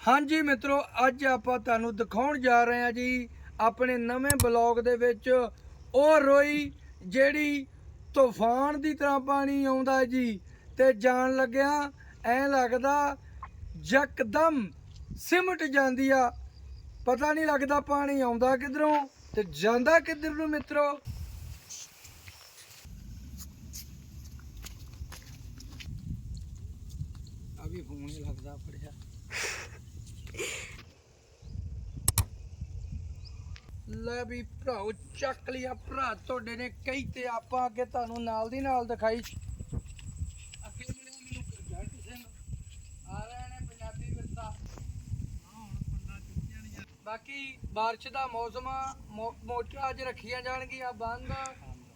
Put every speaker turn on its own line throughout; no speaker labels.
ਹਾਂਜੀ ਮਿੱਤਰੋ, ਅੱਜ ਆਪਾਂ ਤੁਹਾਨੂੰ ਦਿਖਾਉਣ ਜਾ ਰਹੇ ਹਾਂ ਜੀ ਆਪਣੇ ਨਵੇਂ ਬਲੌਗ ਦੇ ਵਿੱਚ ਉਹ ਰੋਈ ਜਿਹੜੀ ਤੂਫਾਨ ਦੀ ਤਰ੍ਹਾਂ ਪਾਣੀ ਆਉਂਦਾ ਜੀ। ਤੇ ਜਾਣ ਲੱਗਿਆ ਐ ਲੱਗਦਾ ਯਕਦਮ ਸਿਮਟ ਜਾਂਦੀ ਆ। ਪਤਾ ਨਹੀਂ ਲੱਗਦਾ ਪਾਣੀ ਆਉਂਦਾ ਕਿਧਰੋਂ ਤੇ ਜਾਂਦਾ ਕਿੱਧਰ ਨੂੰ ਮਿੱਤਰੋ। ਆ ਫੋਨ ਹੀ ਲੱਗਦਾ ਪੜਿਆ ਲੈ ਵੀ ਭਰਾਓ, ਚੱਕ ਲਿਆ। ਭਰਾ, ਤੁਹਾਡੇ ਨੇ ਕਈ ਤੇ ਆਪਾਂ ਅੱਗੇ ਤੁਹਾਨੂੰ ਨਾਲ ਦੀ ਨਾਲ ਦਿਖਾਈ। ਅੱਗੇ ਮਿਲਿਆ ਮੈਨੂੰ ਗੁਰਜੰਟ ਸਿੰਘ ਆ ਰਹੇ ਨੇ ਪੰਜਾਬੀ ਵਿਰਸਾ। ਬਾਕੀ ਬਾਰਿਸ਼ ਦਾ ਮੌਸਮ ਮੋਟਰਾਂ ਅੱਜ ਰੱਖੀਆਂ ਜਾਣਗੀਆਂ ਬੰਦ।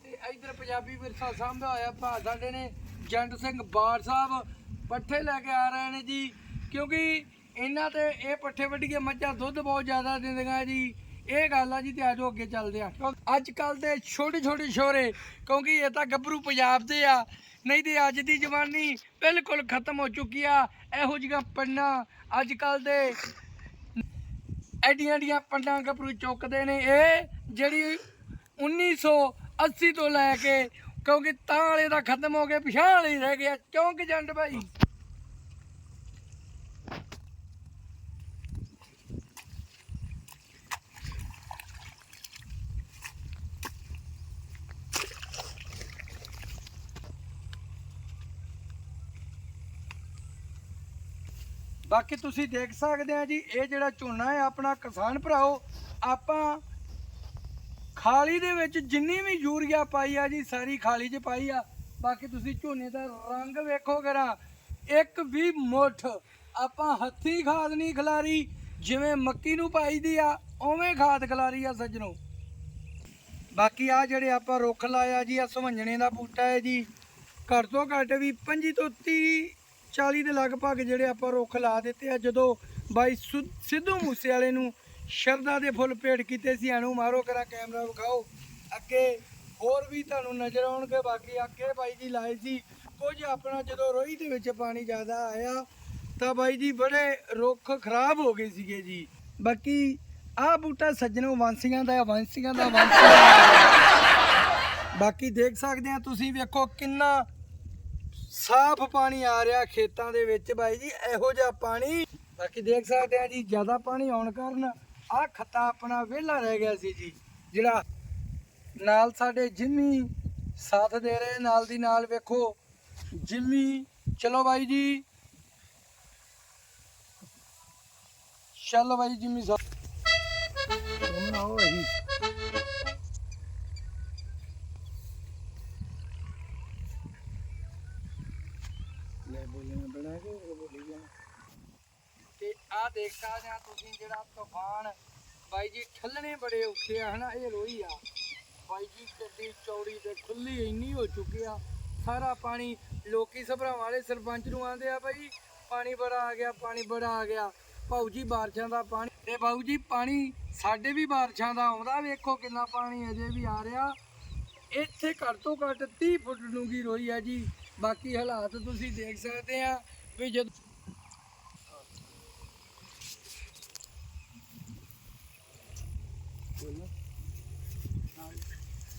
ਤੇ ਇਧਰ ਪੰਜਾਬੀ ਵਿਰਸਾ ਸਾਂਭਿਆ ਹੋਇਆ ਭਾ ਸਾਡੇ ਨੇ ਜੰਟ ਸਿੰਘ ਬਾੜ ਸਾਹਿਬ। ਪੱਠੇ ਲੈ ਕੇ ਆ ਰਹੇ ਨੇ ਜੀ, ਕਿਉਂਕਿ ਇਹਨਾਂ ਤੇ ਇਹ ਪੱਠੇ ਵੱਢੀਏ, ਮੱਝਾਂ ਦੁੱਧ ਬਹੁਤ ਜ਼ਿਆਦਾ ਦਿੰਦੀਆਂ ਜੀ। ਇਹ ਗੱਲ ਆ ਜੀ ਤੇ ਆਜੋ ਅੱਗੇ ਚੱਲਦੇ ਆ। ਅੱਜ ਕੱਲ ਦੇ ਛੋਟੇ ਛੋਟੇ ਛੋਰੇ ਕਿਉਂਕਿ ਇਹ ਤਾਂ ਗੱਭਰੂ ਪੰਜਾਬ ਦੇ ਆ। ਨਹੀਂ ਤੇ ਅੱਜ ਦੀ ਜਵਾਨੀ ਬਿਲਕੁਲ ਖਤਮ ਹੋ ਚੁੱਕੀ ਆ। ਇਹੋ ਜਿਹੀਆਂ ਪੰਨਾ ਅੱਜ ਕੱਲ ਦੇ ਐਡੀਆਂ ਐਡੀਆਂ ਪੰਡਾਂ ਗੱਭਰੂ ਚੁੱਕਦੇ ਨੇ। ਇਹ ਜਿਹੜੀ 1980 ਤੋਂ ਲੈ ਕੇ, ਕਿਉਂਕਿ ਤਾਂ ਵਾਲੇ ਦਾ ਖਤਮ ਹੋ ਗਿਆ ਪਿਛਾਂ ਵਾਲੇ ਰਹਿ ਗਿਆ ਚੌਂਕ ਜੰਡ ਭਾਈ ਬਾਕੀ ਤੁਸੀਂ ਦੇਖ ਸਕਦੇ ਆ ਜੀ, ਇਹ ਜਿਹੜਾ ਝੋਨਾ ਹੈ, ਆਪਣਾ ਕਿਸਾਨ ਭਰਾਓ, ਆਪਾਂ ਖਾਲੀ ਦੇ ਵਿੱਚ ਜਿੰਨੀ ਵੀ ਯੂਰੀਆ ਪਾਈ ਆ ਜੀ, ਸਾਰੀ ਖਾਲੀ 'ਚ ਪਾਈ ਆ। ਬਾਕੀ ਤੁਸੀਂ ਝੋਨੇ ਦਾ ਰੰਗ ਵੇਖੋ ਕਰਾ ਇੱਕ ਵੀ ਮੁੱਠ ਆਪਾਂ ਹੱਥੀ ਖਾਦ ਨਹੀਂ ਖਿਲਾਰੀ, ਜਿਵੇਂ ਮੱਕੀ ਨੂੰ ਪਾਈ ਦੀ ਆ, ਉਵੇਂ ਖਾਦ ਖਿਲਾਰੀ ਆ ਸੱਜਣੋ। ਬਾਕੀ ਆ ਜਿਹੜੇ ਆਪਾਂ ਰੁੱਖ ਲਾਇਆ ਜੀ ਆ ਸੁਵੰਜਣੇ ਦਾ ਬੂਟਾ ਹੈ ਜੀ, ਘੱਟ ਤੋਂ ਘੱਟ ਵੀ 25 ਤੋਂ 30 40 ਦੇ ਲਗਭਗ ਜਿਹੜੇ ਆਪਾਂ ਰੁੱਖ ਲਾ ਦਿੱਤੇ ਆ, ਜਦੋਂ ਬਾਈ ਸੁ- ਸਿੱਧੂ ਮੂਸੇ ਵਾਲੇ ਨੂੰ ਸ਼ਰਦਾ ਦੇ ਫੁੱਲ ਭੇਟ ਕੀਤੇ ਸੀ ਇਹਨੂੰ ਮਾਰੋ ਕਰਾ ਕੈਮਰਾ ਵਿਖਾਓ। ਅੱਗੇ ਹੋਰ ਵੀ ਤੁਹਾਨੂੰ ਨਜ਼ਰ ਆਉਣਗੇ, ਬਾਕੀ ਅੱਗੇ ਬਾਈ ਜੀ ਲਾਏ ਸੀ। ਕੁਝ ਆਪਣਾ ਜਦੋਂ ਰੋਈ ਦੇ ਵਿੱਚ ਪਾਣੀ ਜ਼ਿਆਦਾ ਆਇਆ, ਤਾਂ ਬਾਈ ਜੀ ਬੜੇ ਰੁੱਖ ਖਰਾਬ ਹੋ ਗਏ ਸੀਗੇ ਜੀ। ਬਾਕੀ ਆਹ ਬੂਟਾ ਸੱਜਣੋ, ਵਾਂਸੀਆਂ ਦਾ ਵਾਂਸੀਆਂ ਦਾ ਵਾਂਸੀਆਂ ਦਾ। ਬਾਕੀ ਦੇਖ ਸਕਦੇ ਆ, ਤੁਸੀਂ ਵੇਖੋ ਕਿੰਨਾ ਸਾਫ਼ ਪਾਣੀ ਆ ਰਿਹਾ ਖੇਤਾਂ ਦੇ ਵਿੱਚ ਬਾਈ ਜੀ, ਇਹੋ ਜਿਹਾ ਪਾਣੀ। ਬਾਕੀ ਦੇਖ ਸਕਦੇ ਆ ਜੀ, ਜ਼ਿਆਦਾ ਪਾਣੀ ਆਉਣ ਕਾਰਨ ਆਹ ਖੱਤਾ ਆਪਣਾ ਵਿਹਲਾ ਰਹਿ ਗਿਆ ਸੀ ਜੀ, ਜਿਹੜਾ ਨਾਲ ਸਾਡੇ ਜਿੰਮੀ ਸਾਥ ਦੇ ਰਹੇ ਨਾਲ ਦੀ ਨਾਲ ਵੇਖੋ, ਜਿੰਮੀ, ਚਲੋ ਬਾਈ ਜੀ। ਚਲੋ ਬਾਈ ਜਿੰਮੀ ਸਾਹਿਬ ਹੁਣ ਆਓ ਲੈ ਬੋਲਣਾ ਬਣਾ ਕੇ ਉਹ ਬੋਲੀ ਜਾਣਾ। ਤੇ ਆ ਦੇਖ ਸਕਦੇ ਤੁਸੀਂ ਜਿਹੜਾ ਤੂਫਾਨ ਬਾਈ ਜੀ ਠੱਲਣੇ ਬੜੇ ਔਖੇ ਆ, ਹਨਾ? ਇਹ ਰੋਈ ਆ। ਬਾਈ ਜੀ, ਗੱਡੀ, ਚੌੜੀ ਤੇ ਖੁੱਲੀ ਇੰਨੀ ਹੋ ਚੁੱਕੀ ਆ। ਸਾਰਾ ਪਾਣੀ ਲੋਕੀ ਸਭਰਾ ਵਾਲੇ ਸਰਪੰਚ ਨੂੰ ਆਂਦੇ ਆ ਬਾਈ, ਪਾਣੀ ਬੜਾ ਆ ਗਿਆ, ਪਾਣੀ ਬੜਾ ਆ ਗਿਆ। ਭਾਊ ਜੀ, ਬਾਰਿਸ਼ਾਂ ਦਾ ਪਾਣੀ ਤੇ ਬਾਊ ਜੀ, ਪਾਣੀ ਸਾਡੇ ਵੀ ਬਾਰਿਸ਼ਾਂ ਦਾ ਆਉਂਦਾ। ਵੇਖੋ ਕਿੰਨਾ ਪਾਣੀ ਅਜੇ ਵੀ ਆ ਰਿਹਾ। ਇੱਥੇ ਘੱਟ ਤੋਂ ਘੱਟ 30 ਫੁੱਟ ਡੂੰਘੀ ਰੋਈ ਆ ਜੀ। ਬਾਕੀ ਹਾਲਾਤ ਤੁਸੀਂ ਦੇਖ ਸਕਦੇ ਆ ਵੀ ਜਦ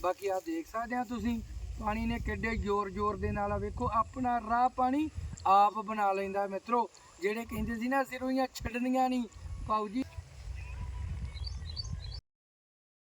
ਬਾਕੀ ਆ ਦੇਖ ਸਕਦੇ ਆ ਤੁਸੀਂ, ਪਾਣੀ ਨੇ ਕਿੱਡੇ ਜ਼ੋਰ ਜ਼ੋਰ ਦੇ ਨਾਲ ਆ ਵੇਖੋ, ਆਪਣਾ ਰਾਹ ਪਾਣੀ ਆਪ ਬਣਾ ਲੈਂਦਾ ਮਿੱਤਰੋ। ਜਿਹੜੇ ਕਹਿੰਦੇ ਸੀ ਨਾ ਸਿਰੋਈਆਂ ਛੱਡਣੀਆਂ ਨਹੀਂ। ਪਾਉ ਜੀ।